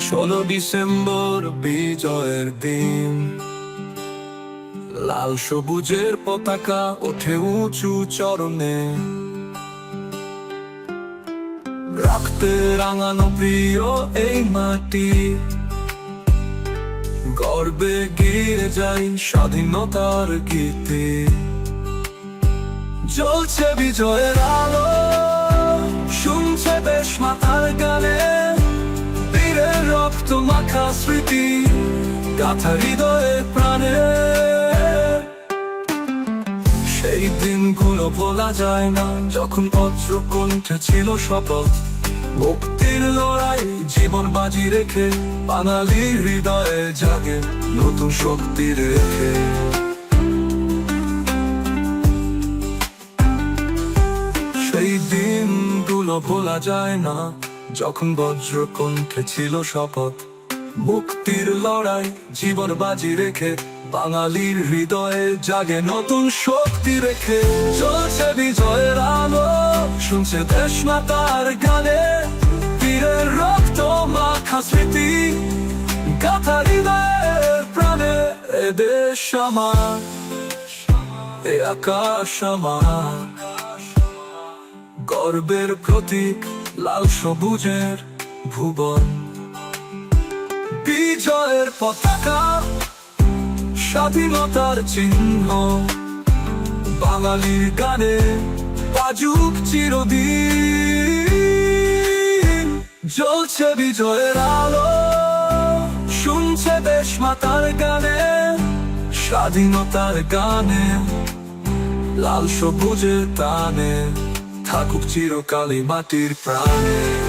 ষোলো ডিসেম্বর বিজয়ের দিন। লাল সবুজের পতাকা ওঠে উঁচু চরণে। রক্তে রাঙানো প্রিয় এই মাটি। গর্বে গিয়ে যাই স্বাধীনতার গীতে। জ্বলছে বিজয়ের আলো স্মৃতি গাথা হৃদয়ে প্রাণে। সেই ভোলা যায় না, যখন পত্র কণ্ঠে ছিল শপথ। মুক্তির লড়াই জীবন বাজি রেখে বাঙালির হৃদয়ে জাগে নতুন শক্তি রেখে। সেই দিনগুলো ভোলা যায় না, যখন বজ্র কণ্ঠে ছিল শপথ। মুক্তির লড়াই জীবন বাজি রেখে, বাঙালির হৃদয়ে জাগে নতুন শক্তি রেখে। চলছে বিজয়ের আলো, শুনছে দেশ মাতার গানে। বীরের রক্ত মাখা স্মৃতি, গাথা হৃদয়ের প্রাণে। এ দেশ আমার, এ আকাশ আমার। গর্বের প্রতীক, লাল সবুজের ভুবন। বিজয়ের পতাকা, স্বাধীনতার চিহ্ন। বাঙালির গানে বাজুক চিরদিন। জ্বলছে বিজয়ের আলো, শুনছে দেশ মাতার গানে, স্বাধীনতার গানে। লাল সবুজের টানে, থাকুক চিরকালই মাটির প্রাণে।